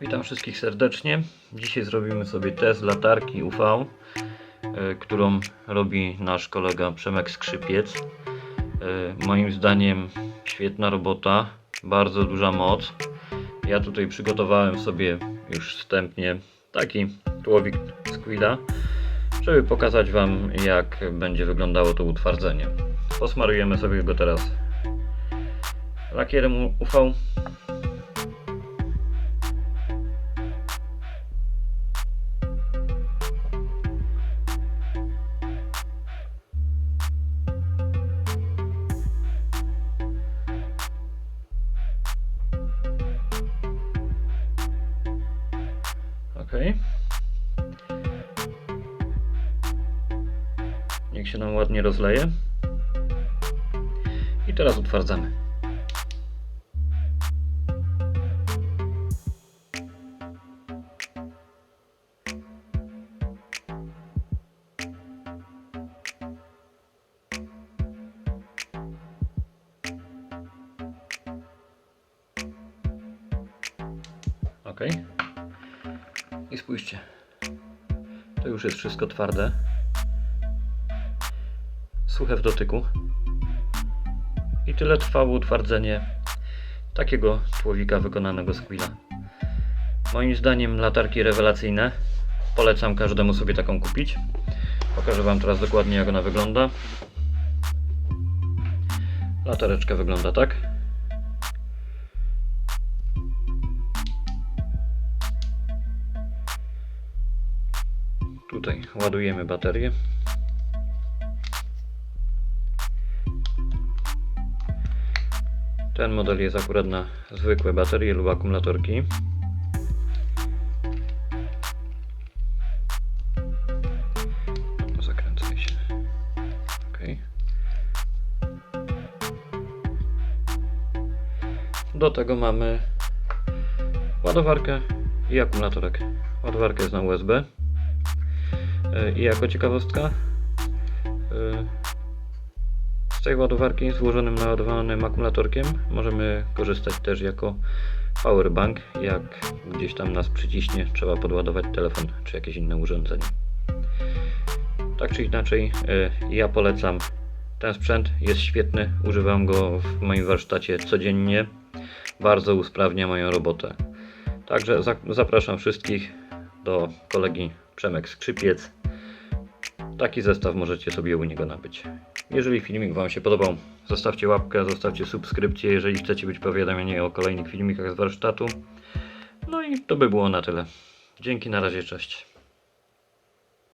Witam wszystkich serdecznie. Dzisiaj zrobimy sobie test latarki UV, e, którą robi nasz kolega Przemek Skrzypiec. E, Moim zdaniem świetna robota, bardzo duża moc. Ja tutaj przygotowałem sobie już wstępnie taki tułowik Squida, żeby pokazać Wam jak będzie wyglądało to utwardzenie. Posmarujemy sobie go teraz lakierem UV. Ok. Niech się nam ładnie rozleje. I teraz utwardzamy. Ok. I spójrzcie. To już jest wszystko twarde. Suche w dotyku. I tyle trwało utwardzenie takiego człowieka wykonanego z Quilla. Moim zdaniem latarki rewelacyjne. Polecam każdemu sobie taką kupić. Pokażę Wam teraz dokładnie jak ona wygląda. Latareczka wygląda tak. Tutaj ładujemy baterię. Ten model jest akurat na zwykłe baterie lub akumulatorki. Zakręcaj się. Ok. Do tego mamy ładowarkę i akumulatorek. Ładowarka jest na USB. I jako ciekawostka, z tej ładowarki złożonym naładowanym akumulatorkiem możemy korzystać też jako powerbank. Jak gdzieś tam nas przyciśnie, trzeba podładować telefon czy jakieś inne urządzenie. Tak czy inaczej, e, ja polecam ten sprzęt. Jest świetny, używam go w moim warsztacie codziennie. Bardzo usprawnia moją robotę. Także za- zapraszam wszystkich do kolegi Przemek Skrzypiec. Taki zestaw możecie sobie u niego nabyć. Jeżeli filmik Wam się podobał, zostawcie łapkę, zostawcie subskrypcję, jeżeli chcecie być powiadomieni o kolejnych filmikach z warsztatu. No i to by było na tyle. Dzięki, na razie, cześć.